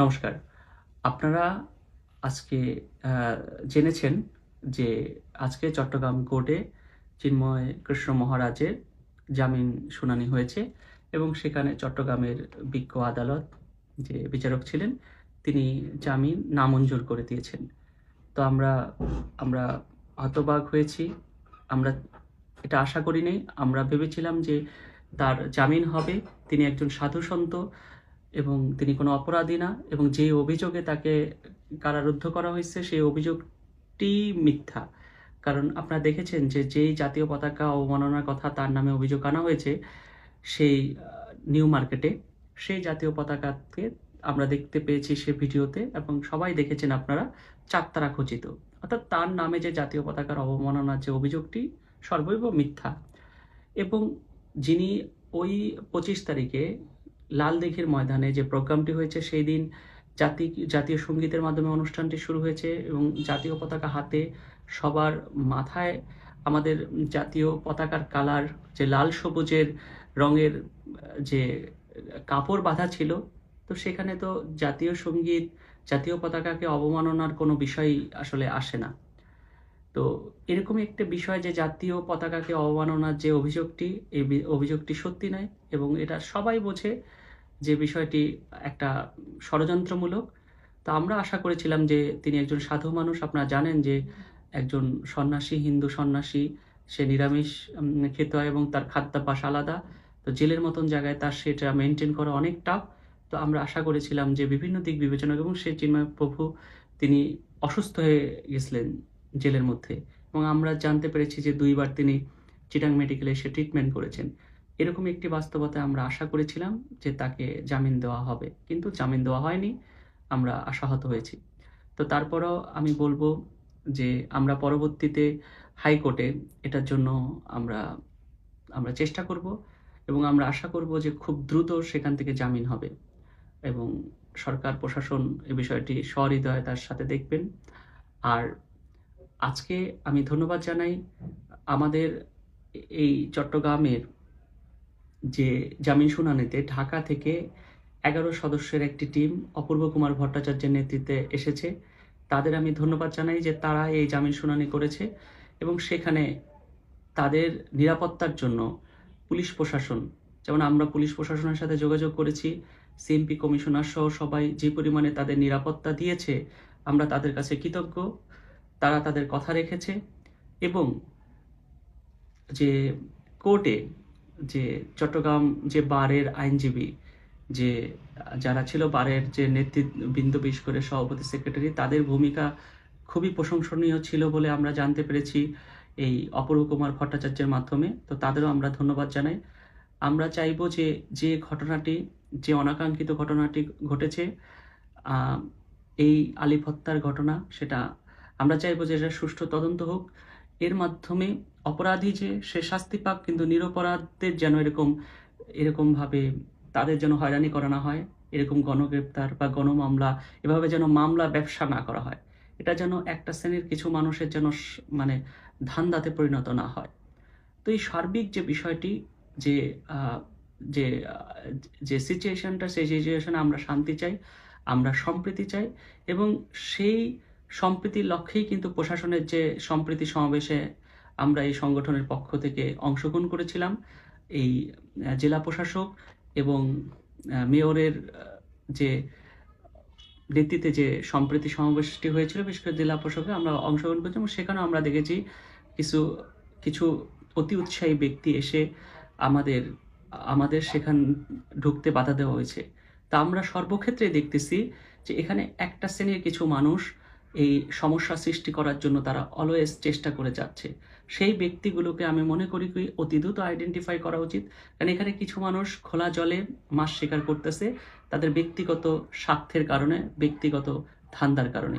নমস্কার। আপনারা আজকে জেনেছেন যে আজকে চট্টগ্রাম কোর্টে চিন্ময় কৃষ্ণ মহারাজের জামিন শুনানি হয়েছে এবং সেখানে চট্টগ্রামের বিজ্ঞ আদালত যে বিচারক ছিলেন, তিনি জামিন নামঞ্জুর করে দিয়েছেন। তো আমরা আমরা হতবাক হয়েছি। আমরা এটা আশা করিনি আমরা ভেবেছিলাম যে তার জামিন হবে। তিনি একজন সাধু সন্ত এবং তিনি কোনো অপরাধী না, এবং যে অভিযোগে তাকে কারারুদ্ধ করা হয়েছে, সেই অভিযোগটি মিথ্যা। কারণ আপনারা দেখেছেন যে যেই জাতীয় পতাকা অবমাননার কথা তার নামে অভিযোগ আনা হয়েছে, সেই নিউ মার্কেটে, সেই জাতীয় পতাকাকে আমরা দেখতে পেয়েছি সে ভিডিওতে, এবং সবাই দেখেছেন আপনারা চারতারা খচিত। অর্থাৎ তার নামে যে জাতীয় পতাকার অবমাননার যে অভিযোগটি, সর্বৈব মিথ্যা। এবং যিনি ওই পঁচিশ তারিখে লাল দিঘির ময়দানে যে প্রোগ্রামটি হয়েছে সেই দিন জাতি, জাতীয় সঙ্গীতের মাধ্যমে অনুষ্ঠানটি শুরু হয়েছে এবং জাতীয় পতাকা হাতে সবার মাথায় আমাদের জাতীয় পতাকার কালার যে লাল সবুজের রঙের যে কাপড় বাঁধা ছিল, তো সেখানে তো জাতীয় সংগীত, জাতীয় পতাকাকে অবমাননার কোনো বিষয়ই আসলে আসে না। তো এরকমই একটা বিষয় যে জাতীয় পতাকাকে অবমাননার যে অভিযোগটি, এই অভিযোগটি সত্যি নয় এবং এটা সবাই বোঝে যে বিষয়টি একটা ষড়যন্ত্রমূলক। তো আমরা আশা করেছিলাম যে তিনি একজন সাধু মানুষ। আপনারা জানেন যে একজন সন্ন্যাসী, হিন্দু সন্ন্যাসী, সে নিরামিষ খেতে হয় এবং তার খাদ্যাভ্যাস আলাদা। তো জেলের মতন জায়গায় তার সেটা মেনটেন করা অনেক টাফ তো আমরা আশা করেছিলাম যে বিভিন্ন দিক বিবেচনা এবং সে চিন্ময় প্রভু তিনি অসুস্থ হয়ে গেছিলেন। জেলের মধ্যে। এবং আমরা জানতে পেরেছি যে দুইবার তিনি চিটাং মেডিকেলে এসে ট্রিটমেন্ট করেছেন। এরকম একটি বাস্তবতায় আমরা আশা করেছিলাম যে তাকে জামিন দেওয়া হবে। কিন্তু জামিন দেওয়া হয়নি, আমরা আশাহত হয়েছি। তো তারপরও আমি বলব যে আমরা পরবর্তীতে হাইকোর্টে এটার জন্য আমরা আমরা চেষ্টা করব এবং আমরা আশা করব যে খুব দ্রুত সেখান থেকে জামিন হবে। এবং সরকার, প্রশাসন এ বিষয়টি সহৃদয়তার সাথে দেখবেন। আর আজকে আমি ধন্যবাদ জানাই আমাদের এই চট্টগ্রামের যে জামিন শুনানিতে ঢাকা থেকে এগারো সদস্যের একটি টিম অপূর্ব কুমার ভট্টাচার্যের নেতৃত্বে এসেছে। তাদের আমি ধন্যবাদ জানাই যে তারা এই জামিন শুনানি করেছে এবং সেখানে তাদের নিরাপত্তার জন্য পুলিশ প্রশাসন, যেমন আমরা পুলিশ প্রশাসনের সাথে যোগাযোগ করেছি, সিএমপি কমিশনার সহ সবাই যে পরিমাণে তাদের নিরাপত্তা দিয়েছে, আমরা তাদের কাছে কৃতজ্ঞ। তারা তাদের কথা রেখেছে এবং যে কোর্টে যে চট্টগ্রাম যে বারের আইনজীবী যে, যারা ছিল বারের যে নেতৃবৃন্দ, বিশেষ করে সভাপতি, সেক্রেটারি, তাদের ভূমিকা খুবই প্রশংসনীয় ছিল বলে আমরা জানতে পেরেছি এই অপূর্ব কুমার ভট্টাচার্যের মাধ্যমে। তো তাদেরও আমরা ধন্যবাদ জানাই। আমরা চাইব যে যে ঘটনাটি, যে অনাকাঙ্ক্ষিত ঘটনাটি ঘটেছে এই আলিফ হত্যার ঘটনা, সেটা আমরা চাইব যে এটা সুষ্ঠু তদন্ত হোক। এর মাধ্যমে অপরাধী যে সে শাস্তি পাক, কিন্তু নিরপরাধদের যেন এরকম, এরকমভাবে তাদের যেন হয়রানি করা না হয়, এরকম গণগ্রেপ্তার বা গণমামলা, এভাবে যেন মামলা ব্যবসা না করা হয়। এটা যেন একটা শ্রেণির কিছু মানুষের যেন মানে ধান্দাতে পরিণত না হয়। তো এই সার্বিক যে বিষয়টি, যে যে যে সিচুয়েশনটা সেই সিচুয়েশনে আমরা শান্তি চাই, আমরা সম্প্রীতি চাই এবং সেই সম্প্রীতির লক্ষ্যেই কিন্তু প্রশাসনের যে সম্প্রীতি সমাবেশে আমরা এই সংগঠনের পক্ষ থেকে অংশগ্রহণ করেছিলাম, এই জেলা প্রশাসক এবং মেয়রের যে নেতৃত্বে যে সম্প্রীতি সমাবেশটি হয়েছিল, বিশেষ করে জেলা প্রশাসকে আমরা অংশগ্রহণ করেছি এবং সেখানেও আমরা দেখেছি কিছু কিছু অতি উৎসাহী ব্যক্তি এসে আমাদের আমাদের সেখান ঢুকতে বাধা দেওয়া হয়েছে। তা আমরা সর্বক্ষেত্রে দেখতেছি যে এখানে একটা শ্রেণির কিছু মানুষ এই সমস্যা সৃষ্টি করার জন্য তারা অলওয়েজ চেষ্টা করে যাচ্ছে। সেই ব্যক্তিগুলোকে আমি মনে করি কি, অতি দ্রুত আইডেন্টিফাই করা উচিত। কারণ এখানে কিছু মানুষ খোলা জলে মাছ শিকার করতেছে, তাদের ব্যক্তিগত স্বার্থের কারণে, ব্যক্তিগত ধান্দার কারণে।